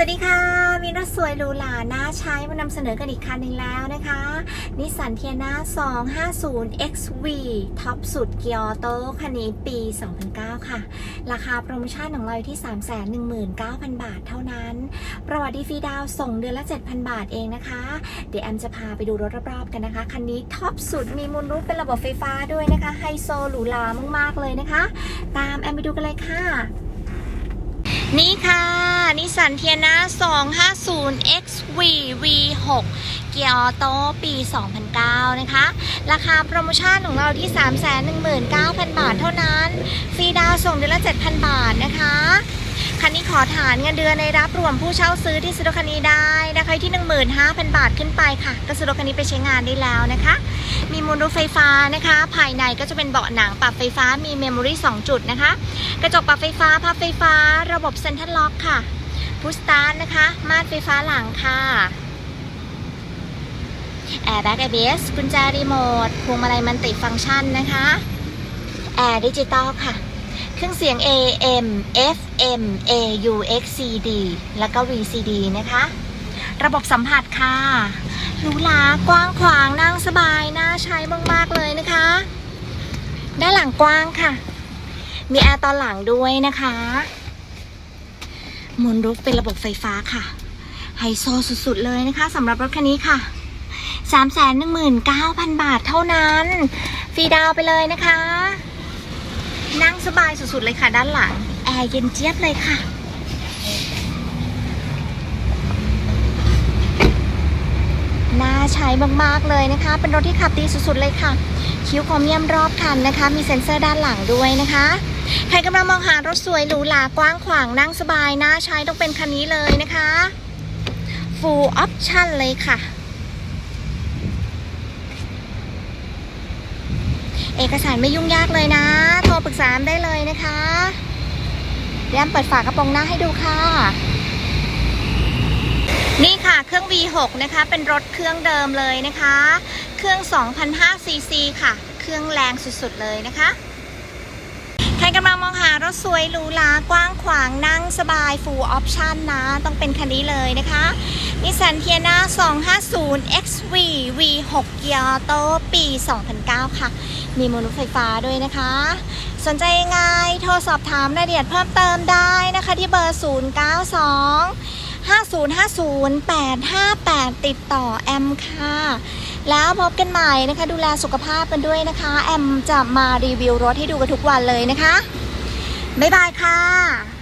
สวัสดีค่ะ มีรถสวยหรูหราน่าใช้มานำเสนอกันอีกคันหนึ่งแล้วนะคะนิสสันเทียนา250 XV ท็อปสุดเกียร์โตคันนี้ปี 2009 ค่ะ ราคาโปรโมชั่นของเราอยู่ที่ 319,000 บาทเท่านั้น ประวัติฟรีดาวส่งเดือนละ 7,000 บาทเองนะคะ เดี๋ยวแอมจะพาไปดูรถรอบๆกันนะคะ คันนี้ท็อปสุดมีมูลรูปเป็นระบบไฟฟ้าด้วยนะคะไฮโซหรูหรามากๆเลยนะคะ ตามแอมไปดูกันเลยค่ะนี่ค่ะ สันเทียนา250 XV V6 เกียร์ออโต้ปี 2009 นะคะ ราคาโปรโมชั่นของเราที่ 319,000 บาทเท่านั้น ฟรีดาวส่งเดือนละ 7,000 บาทนะคะคันนี้ขอฐานเงินเดือนในรับรวมผู้เช่าซื้อที่ซื้อรถคันนี้ได้นะคะที่ 15,000 บาทขึ้นไปค่ะ ก็ซื้อรถคันนี้ไปใช้งานได้แล้วนะคะ มีมูลรถไฟฟ้านะคะ ภายในก็จะเป็นเบาะหนังปรับไฟฟ้ามีเมมโมรี่2จุดนะคะ กระจกปรับไฟฟ้าพับไฟฟ้า ระบบเซ็นทรัลล็อกค่ะ พุสตาร์ทนะคะมาดไฟฟ้าหลังค่ะแอร์แบ็ก ABS กุญแจรีโมทพวงมาลัยมันติฟังก์ชันนะคะแอร์ดิจิตอลค่ะ เครื่องเสียง AM FM AUX CD แล้วก็ VCD นะคะ ระบบสัมผัสค่ะหรูหรากว้างขวางนั่งสบายน่าใช้มาก ๆ เลยนะคะ ด้านหลังกว้างค่ะ มีแอร์ตอนหลังด้วยนะคะ มูลรูฟเป็นระบบไฟฟ้าค่ะ ไฮโซสุดๆเลยนะคะสำหรับรถคันนี้ค่ะ 319,000 บาทเท่านั้น ฟรีดาวไปเลยนะคะ นั่งสบายสุดๆเลยค่ะด้านหลัง แอร์เย็นเจี๊ยบเลยค่ะน่าใช้มากๆเลยนะคะ เป็นรถที่ขับดีสุดๆเลยค่ะ คิ้วโครเมียมรอบคันนะคะ มีเซ็นเซอร์ด้านหลังด้วยนะคะ ใครกำลังมองหารถสวยหรูหรากว้างขวางนั่งสบายน่าใช้ต้องเป็นคันนี้เลยนะคะ full option เลยค่ะ เอกสารไม่ยุ่งยากเลยนะ โทรปรึกษาได้เลยนะคะเดี๋ยวแอมเปิดฝากระโปรงหน้าให้ดูค่ะ นี่ค่ะเครื่อง V6 นะคะ เป็นรถเครื่องเดิมเลยนะคะ เครื่อง 2,500ซีซีค่ะ เครื่องแรงสุดๆเลยนะคะ รกำลังมองหารถสวยหรูหรากว้างขวางนั่งสบาย full option นะ ต้องเป็นคันนี้เลยนะคะนิสสันเทียนา250 XV V6 เกียร์โตปี 2009 ค่ะ มีโมนุไฟฟ้าด้วยนะคะ สนใจยังไงโทรสอบถามรายละเอียดเพิ่มเติมได้นะคะที่เบอร์ 092 5050-858 ติดต่อแอมค่ะ แล้วพบกันใหม่นะคะ ดูแลสุขภาพกันด้วยนะคะ แอมจะมารีวิวรถให้ดูกันทุกวันเลยนะคะ บ๊ายบายค่ะ